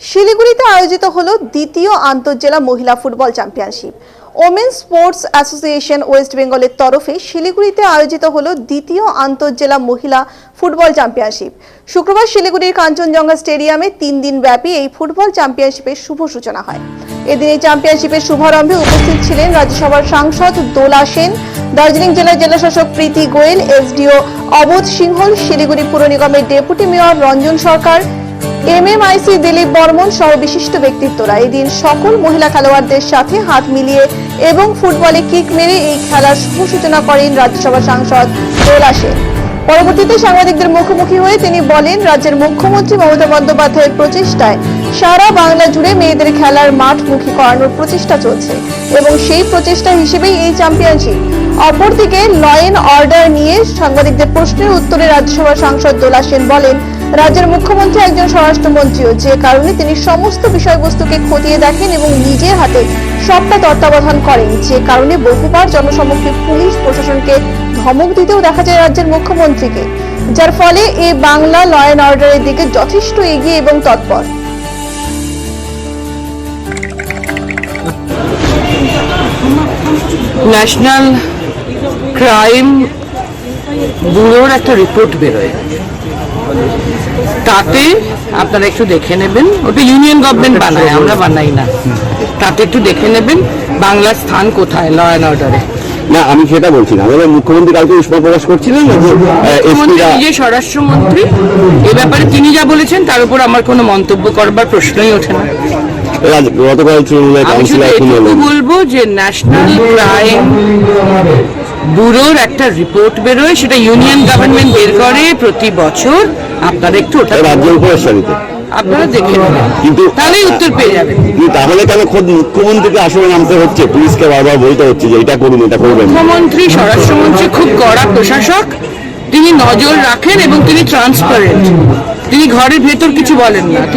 শিলিগুড়িতে আয়োজিত হলো দ্বিতীয় আন্তঃজেলা মহিলা football championship. Women sports association west বেঙ্গলের তরফে শিলিগুড়িতে আয়োজিত হলো দ্বিতীয় আন্তঃজেলা মহিলা ফুটবল চ্যাম্পিয়নশিপ। শুক্রবার শিলিগুড়ির কাঞ্চনজঙ্ঘা স্টেডিয়ামে তিন দিন ব্যাপী এই ফুটবল চ্যাম্পিয়নশিপের শুভ সূচনা হয়। এদিন এই চ্যাম্পিয়নশিপের শুভারম্ভে উপস্থিত ছিলেন রাজ্যসভার সাংসদ দোলা সেন, দার্জিলিং জেলার জেলাশাসক প্রীতি গোয়েল, এসডিও অবোধ সিংহল, শিলিগুড়ি পুর নিগমের deputy mayor Ranjan Sarkar MMIC Dilip Barman সহ বিশিষ্ট ব্যক্তিত্বরা এদিন সকল মহিলা খেলোয়াড়দের সাথে হাত মিলিয়ে এবং ফুটবলে কিক মেরে এই খেলার শুভ সূচনা করেন রাজ্যসভা সাংসদ দোলা পরবর্তীতে সাংবাদিকদের মুখোমুখি হয়ে তিনি বলেন, রাজ্যের মুখ্যমন্ত্রী মমতা বন্দ্যোপাধ্যায়ের প্রচেষ্টায় সারা বাংলা জুড়ে মেয়েদের খেলার মাঠ মুখী করানোর প্রচেষ্টা চলছে এবং সেই প্রচেষ্টা হিসেবেই এই চ্যাম্পিয়নশিপ। অপরদিকে ল অ্যান্ড অর্ডার নিয়ে সাংবাদিকদের প্রশ্নের উত্তরে রাজ্যসভার সাংসদ দোলা সেন বলেন রাজ্যের মুখ্যমন্ত্রী একজন স্বরাষ্ট্রমন্ত্রীও, যে কারণে তিনি সমস্ত বিষয়বস্তুকে খতিয়ে দেখেন এবং নিজের হাতে সবটা তত্ত্বাবধান করেন। যে কারণে বহুবার জনসমক্ষে পুলিশ প্রশাসনকে ধমক দিতেও দেখা যায় রাজ্যের মুখ্যমন্ত্রীকে, যার ফলে এ বাংলা ল অ্যান্ড অর্ডারের দিকে যথেষ্ট এগিয়ে এবং তৎপর। ন্যাশনাল ক্রাইম ব্যুরোর একটা রিপোর্ট বেরোয়। তাতে আপনারা একটু দেখে নেবেন ওটা ইউনিয়ন গভর্নমেন্ট বানায় আমরা বানাই না। তাতে একটু দেখে নেবেন বাংলার স্থান কোথায় ল অ্যান্ড অর্ডারে না আমি সেটা বলছি না। আমাদের মুখ্যমন্ত্রী কালকে উষ্মা প্রকাশ করছিলেন না? যে স্বরাষ্ট্রমন্ত্রী এ ব্যাপারে তিনি যা বলেছেন তার উপর আমার কোনো মন্তব্য করবার প্রশ্নই ওঠে না। গতকাল তৃণমূলের কাউন্সিলর বলব যে ন্যাশনাল ক্রাইম ব্যুরোর একটা রিপোর্ট বেরোয় সেটা ইউনিয়ন গভর্নমেন্ট বের করে প্রতি বছর। আপনারা একটু ওটা রাজ্যের উপরের সারিতে আপনারা দেখে কিন্তু তাহলেই উত্তর পেয়ে যাবেন। তাহলে কেন খোদ মুখ্যমন্ত্রীকে আসলে নামতে হচ্ছে? পুলিশকে বারবার বলতে হচ্ছে যে এটা করুন এটা করবেন মুখ্যমন্ত্রী স্বরাষ্ট্রমন্ত্রী খুব কড়া প্রশাসক। তিনি নজর রাখেন এবং তিনি ট্রান্সপারেন্ট তিনি ঘরের ভেতর কিছু বলেন না। তিনি